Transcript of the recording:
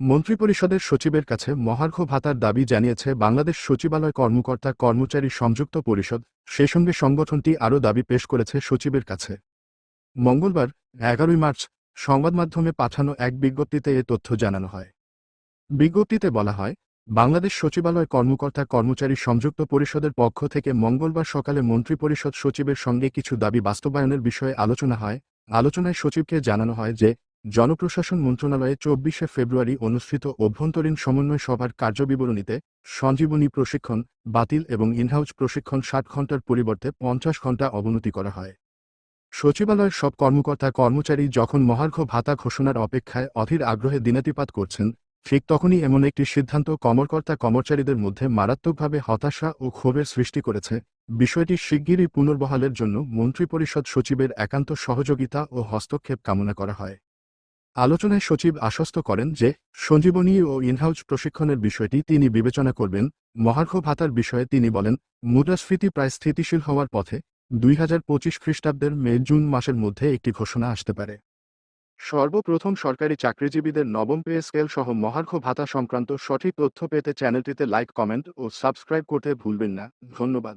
মন্ত্রিপরিষদের সচিবের কাছে মহার্ঘ ভাতার দাবি জানিয়েছে বাংলাদেশ সচিবালয় কর্মকর্তা কর্মচারী সংযুক্ত পরিষদ। সে সঙ্গে সংগঠনটি আরও দাবি পেশ করেছে সচিবের কাছে। মঙ্গলবার, এগারোই মার্চ, সংবাদ মাধ্যমে পাঠানো এক বিজ্ঞপ্তিতে এ তথ্য জানানো হয়। বিজ্ঞপ্তিতে বলা হয়, বাংলাদেশ সচিবালয় কর্মকর্তা কর্মচারী সংযুক্ত পরিষদের পক্ষ থেকে মঙ্গলবার সকালে মন্ত্রিপরিষদ সচিবের সঙ্গে কিছু দাবি বাস্তবায়নের বিষয়ে আলোচনা হয়। আলোচনায় সচিবকে জানানো হয় যে জনপ্রশাসন মন্ত্রণালয়ে চব্বিশে ফেব্রুয়ারি অনুষ্ঠিত অভ্যন্তরীণ সমন্বয় সভার কার্যবিবরণীতে সঞ্জীবনী প্রশিক্ষণ, বাতিল এবং ইনহাউস প্রশিক্ষণ ষাট ঘণ্টার পরিবর্তে পঞ্চাশ ঘণ্টা অবনতি করা হয়। সচিবালয়ের সব কর্মকর্তা কর্মচারী যখন মহার্ঘ ভাতা ঘোষণার অপেক্ষায় অধীর আগ্রহে দিনাতিপাত করছেন, ঠিক তখনই এমন একটি সিদ্ধান্ত কর্মকর্তা কর্মচারীদের মধ্যে মারাত্মকভাবে হতাশা ও ক্ষোভের সৃষ্টি করেছে। বিষয়টি শিগগিরই পুনর্বহালের জন্য মন্ত্রিপরিষদ সচিবের একান্ত সহযোগিতা ও হস্তক্ষেপ কামনা করা হয়। আলোচনায় সচিব আশ্বস্ত করেন যে, সঞ্জীবনী ও ইনহাউস প্রশিক্ষণের বিষয়টি তিনি বিবেচনা করবেন। মহার্ঘ ভাতার বিষয়ে তিনি বলেন, মুদ্রাস্ফীতি প্রায় স্থিতিশীল হওয়ার পথে দুই হাজার পঁচিশ খ্রিস্টাব্দের মে জুন মাসের মধ্যে একটি ঘোষণা আসতে পারে। সর্বপ্রথম সরকারি চাকরিজীবীদের নবম পে স্কেল সহ মহার্ঘ ভাতা সংক্রান্ত সঠিক তথ্য পেতে চ্যানেলটিতে লাইক, কমেন্ট ও সাবস্ক্রাইব করতে ভুলবেন না। ধন্যবাদ।